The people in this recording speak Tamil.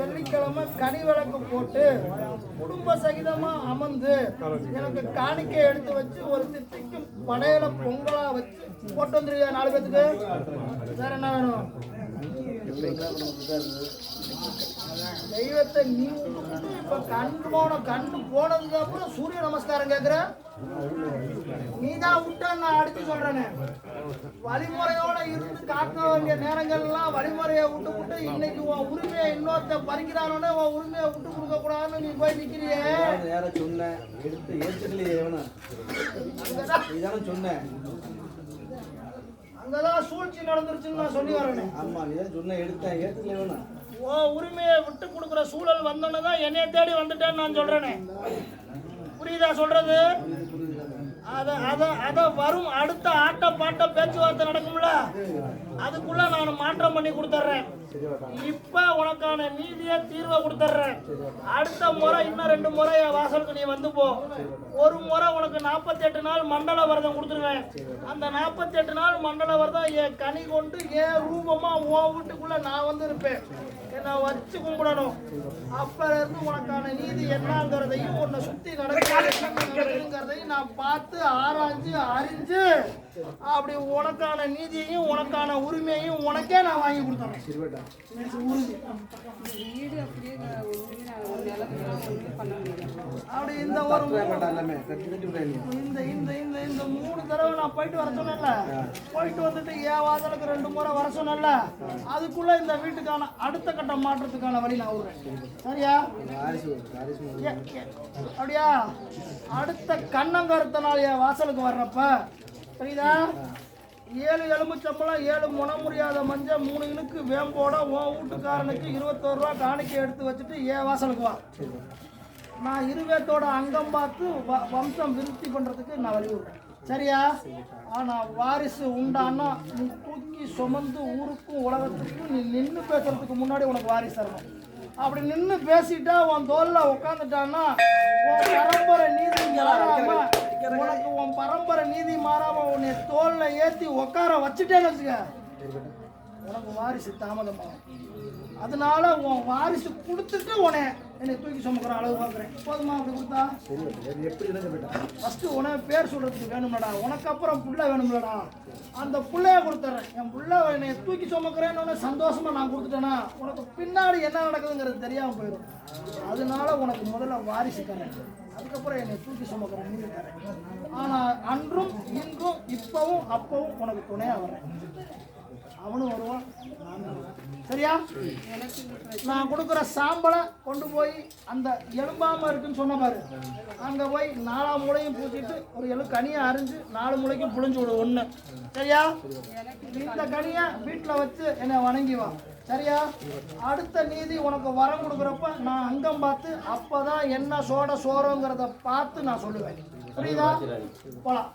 வெள்ளிக்கிழமை கனி விளக்கு போட்டு குடும்ப சகிதமா அமர்ந்து எனக்கு காணிக்கை எடுத்து வச்சு ஒரு திட்டிக்கு படையில பொங்கலா வச்சு போட்டு வந்துருவியா நாலு பேத்துக்கு? வேற என்ன வேணும்? தெய்வத்தை நீ இப்ப கண்டு போன கண்டு போனதுக்கு அப்புறம் சூரிய நமஸ்காரம் கேக்குற? நீ தான் விட்ட நான் அடிச்சு சொல்றேனே. வழிமுறையோட இருந்து காக்க வேண்டிய நேரங்கள்லாம் வழிமுறையை விட்டு விட்டு இன்னைக்கு உன் உரிமையை இன்னொருத்த பறிக்கிறானோட உன் உரிமையை விட்டு கொடுக்க கூடாதுன்னு நீ போய் நிக்கிறியே. நேரம் சொன்னேன் எடுத்து ஏற்றுக்கலையே அங்கதான். நீதானே அங்கதான் சூழ்ச்சி நடந்துருச்சுன்னு நான் சொல்லி வரேனே. ஆமா நீ சொன்ன எவனா உன் உரிமையை விட்டு கொடுக்குற சூழல் வந்தோன்னு தான் என்னைய தேடி வந்துட்டேன்னு நான் சொல்றேனே. புரியுதா சொல்றது? அதை வரும் அடுத்த ஆட்ட பாட்ட பேச்சுவார்த்தை நடக்கும்ல? அதுக்குள்ள நான் மாற்றம் பண்ணி கொடுத்துட்றேன் இப்ப உனக்கான நீதிய தீர்வை கொடுத்துட்றேன் அடுத்த முறை இன்னும் ரெண்டு முறை என் வாசலுக்கு நீ வந்து போ. ஒரு முறை உனக்கு 48 நாள் மண்டல விரதம் கொடுத்துருவேன். அந்த 48 நாள் மண்டல விரதம் என் கனி கொண்டு என் ரூபமா ஓ வீட்டுக்குள்ள நான் வந்து இருப்பேன் என்னை வச்சு கும்பிடணும் அப்ப இருந்து உனக்கான நீதி என்னங்கிறதையும் உன்னை சுத்தி நடக்கிறதையும் நான் பார்த்து ஆராய்ஞ்சு அறிஞ்சு அப்படி உனக்கான நீதியையும் உனக்கான உரிமையையும் உனக்கே நான் வாங்கி கொடுத்தேன் அப்படி இந்த ஒரு இந்த இந்த இந்த இந்த மூணு தடவை நான் போயிட்டு வர சொன்னேன்ல. போயிட்டு வந்துட்டு ஏன் வாசலுக்கு ரெண்டு முறை வர சொன்னேன்ல. அதுக்குள்ள இந்த வீட்டுக்கான அடுத்த கட்ட மாற்றத்துக்கான வழி நான் விடுறேன். சரியா? அப்படியா? அடுத்த கண்ணங்கருத்த நாள் என் வாசலுக்கு வர்றப்ப சரிதா ஏழு எலும்புச்சம்பளம் ஏழு முனம் முடியாத மஞ்சள் மூணு இனுக்கு வேம்போட உன் வீட்டுக்காரனுக்கு இருபத்தோரு ரூபா காணிக்கை எடுத்து வச்சுட்டு ஏன் வாசலுக்கு வா. நான் இருவேத்தோட அங்கம் பார்த்து வ- வம்சம் விருத்தி பண்ணுறதுக்கு நான் வழி சரியா? ஆனால் வாரிசு உண்டானா நீ தூக்கி சுமந்து ஊருக்கும் உலகத்துக்கும் நீ நின்று பேசுறதுக்கு முன்னாடி உனக்கு வாரிசு தரணும். அப்படி நின்று பேசிட்டா உன் தோல்ல உட்காந்துட்டான்னா உன் பரம்பரை நீ மாறாம உனக்கு உன் பரம்பரை நீதி மாறாம உன்னை ஏற்றி உட்கார வச்சுட்டேன்னு வச்சுக்க. உனக்கு வாரிசு தாமதமாகும் அதனால உன் வாரிசு கொடுத்துட்டு உனே என்னை தூக்கி சுமக்கிற அளவு பார்க்குறேன். போதுமா அப்படி கொடுத்தா? ஃபஸ்ட்டு உனக்கு பேர் சொல்கிறதுக்கு வேணும்லடா. உனக்கு அப்புறம் புள்ள வேணும்லடா. அந்த புள்ளைய கொடுத்துட்றேன் என் புள்ள என்னை தூக்கி சுமக்கிறேன்னு உடனே சந்தோஷமா நான் கொடுத்துட்டேன்னா உனக்கு பின்னாடி என்ன நடக்குதுங்கிறது தெரியாமல் போயிடும். அதனால உனக்கு முதல்ல வாரிசு தரேன். அதுக்கப்புறம் என்னை தூக்கி சுமக்கிறேன் நீங்கள் தரேன். ஆனால் இப்பவும் அப்பவும் உனக்கு துணையாக வர்றேன் அவனும் வருவான் சரியா? நான் கொடுக்குற சாம்பலை கொண்டு போய் அந்த எலும்பாம இருக்குன்னு சொன்ன பாரு. அங்க போய் நாலா மூளையும் பூசிட்டு ஒரு எழு கனியை அரிஞ்சு நாலு மூளைக்கும் புழிஞ்சு விடு ஒன்று சரியா? இந்த கனியை வீட்டில் வச்சு என்னை வணங்கி வா. சரியா? அடுத்த நீதி உனக்கு வரம் கொடுக்குறப்ப நான் அங்கம் பார்த்து அப்பதான் என்ன சோட சோறோங்கிறத பார்த்து நான் சொல்லுவேன். புரியுதா? போலாம்.